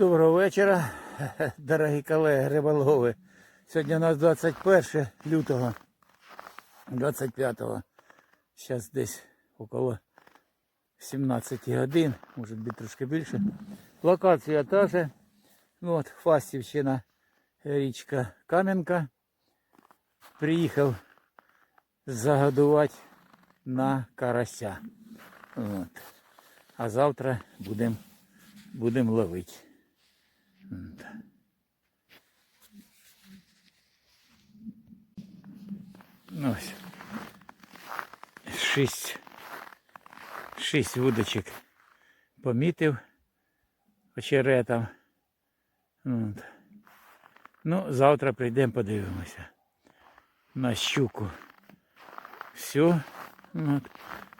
Доброго вечора, дорогі колеги риболови. Сьогодні у нас 21 лютого 25-го. Зараз десь около 17 годин, може бути трошки більше. Локація та же. Ну, от Фастівщина, річка Кам'янка. Приїхав загодувати на карася. От. А завтра будемо будем ловити. Ну, ось. Шість. Шість вудочок помітив очеретом. Ну, завтра прийдемо, подивимося. На щуку. Все.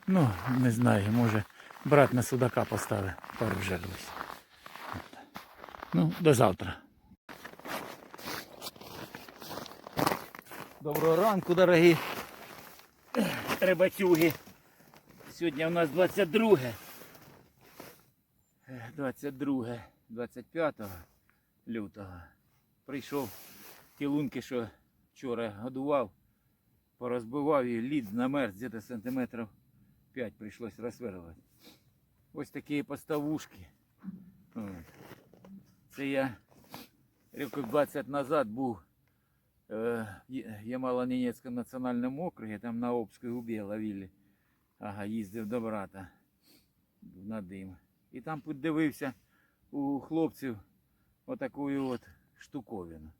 Ну, не знаю, може брат на судака поставить пару жерлиць. Ну, до завтра. Доброго ранку, дорогі рибацюги. Сьогодні у нас 22. Е, 22, 25 лютого. Прийшов ті лунки, що вчора годував, порозбивав і лід намерз десь сантиметрів 5 прийшлось розсверлювати. Ось такі поставушки. Це я років 20 назад був е, Ямало-Ненецькому національному округі, там на Обській губі ловили. Ага, їздив до брата на дим. І там подивився у хлопців отаку от штуковину.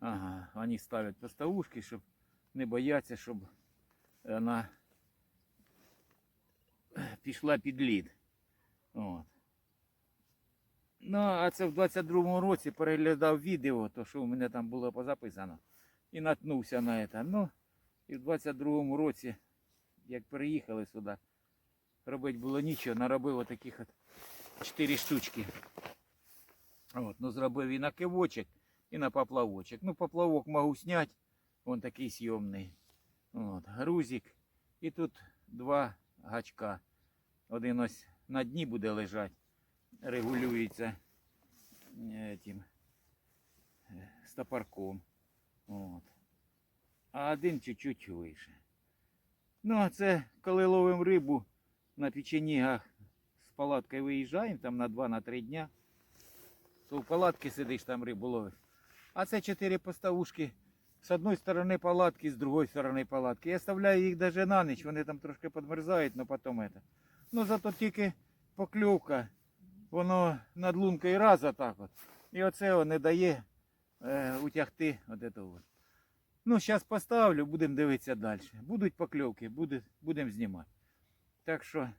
Ага, вони ставлять поставушки, щоб не бояться, щоб вона пішла під лід. От. Ну, а це в 22-му році переглядав відео, то що у мене там було позаписано. І наткнувся на це. Ну, і в 22-му році, як переїхали сюди, робити було нічого, наробив отаких от 4 штучки. От, ну, зробив і на кивочок, і на поплавочок. Ну, поплавок можу зняти, він такий сйомний. От, грузик. І тут два гачка. Один ось на дні буде лежати, регулюється е, тим е, стопорком. От. А один чуть-чуть вище. Ну, а це коли ловимо рибу на печенігах з палаткою виїжджаємо там на 2-3 дня, то в палатці сидиш там рибу ловиш. А це чотири поставушки. З одної сторони палатки, з другої сторони палатки. Я оставляю їх навіть на ніч, вони там трошки підмерзають, але потім это. Ну зато тільки покльовка, воно над лункою раз отак от. І оце не дає е, утягти от этого. Ну, зараз поставлю, будемо дивитися далі. Будуть покльовки, буде, будемо знімати. Так що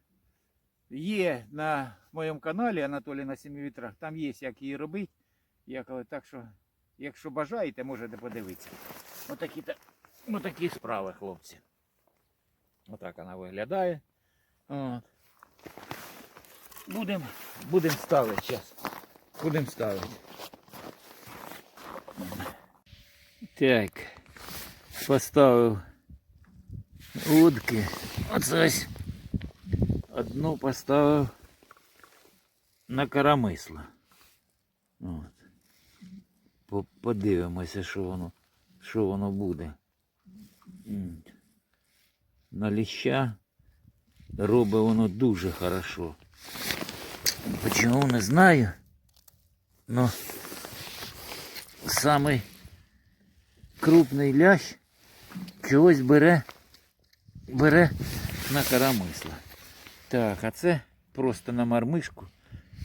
є на моєму каналі Анатолій на семи вітрах, там є як її робити. Я кажу, так що, якщо бажаєте, можете подивитися. Отакі, та- отакі справи, хлопці. Отак вона виглядає. От. Будемо будем ставити зараз. Будемо ставити. Так. Поставив удки. Оце ось одну поставив на карамисло. От. Подивимося, що воно, що воно буде. На ліща робить воно дуже хорошо. Почему не знаю. Но самий крупний лящ чогось бере, бере на карамисла. Так, а це просто на мармишку,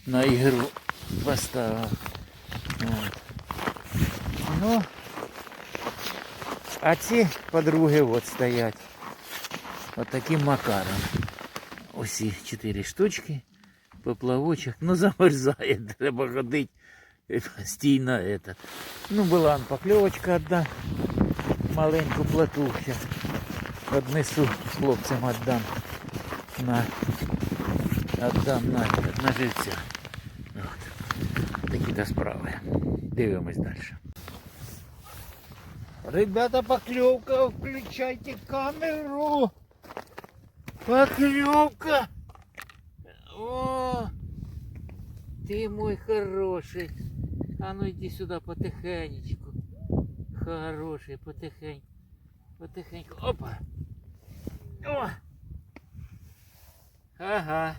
на ігру поставив. От. Ну, а ці подруги от стоять. От таким макаром. Усі чотири штучки, поплавочок. Ну замерзає, треба ходити постійно. Это. Ну, була покльовочка одна, маленьку плату. Зараз однесу хлопцям віддам на віддам на, на живця. От. Такі то справи. Дивимось далі. Ребята, поклевка, включайте камеру. Поклевка. О, Ти мой хороший. А ну йди сюди потихенечку. Хороший, потихеньку. Потихеньку. Опа. О! Ага.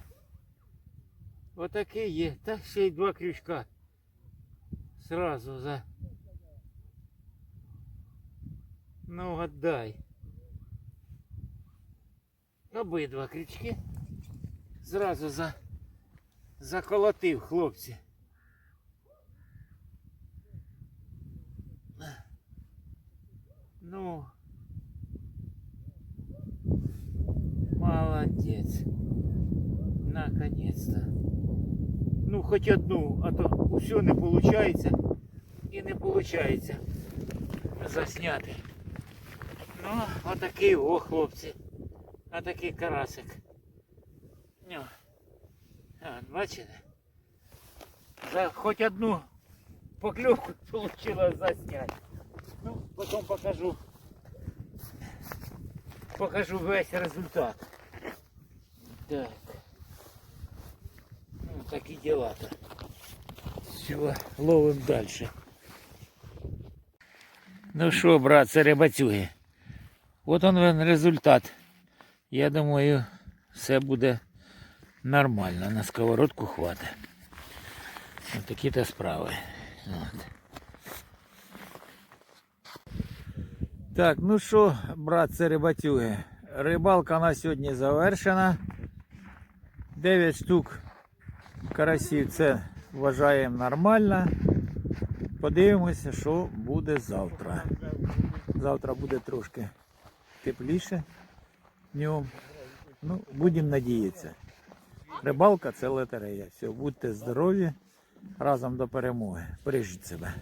Отакий є. Та ще й два крючка. Сразу за. Ну, гадай. Обидва крючки. Зразу за Заколотив хлопці. Ну. Молодец. Наконец-то. Ну, хоть одну, а то все не получается. І не получается засняти. Ну, отакий о, хлопці. Отакий карасик. Ну. А, бачите? За хоч одну поклевку получилось заснять. Ну, потом покажу. Покажу весь результат. Так. Ну, такі дела-то. Все, ловим дальше. Ну що, братці, рибацюги. От он він результат. Я думаю, все буде Нормально. На сковородку хватить. Ось такі то справи. От. Так, ну що, братці рибатюги, рибалка на сьогодні завершена. 9 штук карасів це вважаємо нормально. Подивимося, що буде завтра. Завтра буде трошки тепліше днем. Ну, будемо надіятися. Рибалка це лотерея. Все, будьте здорові. Разом до перемоги. Бережіть себе.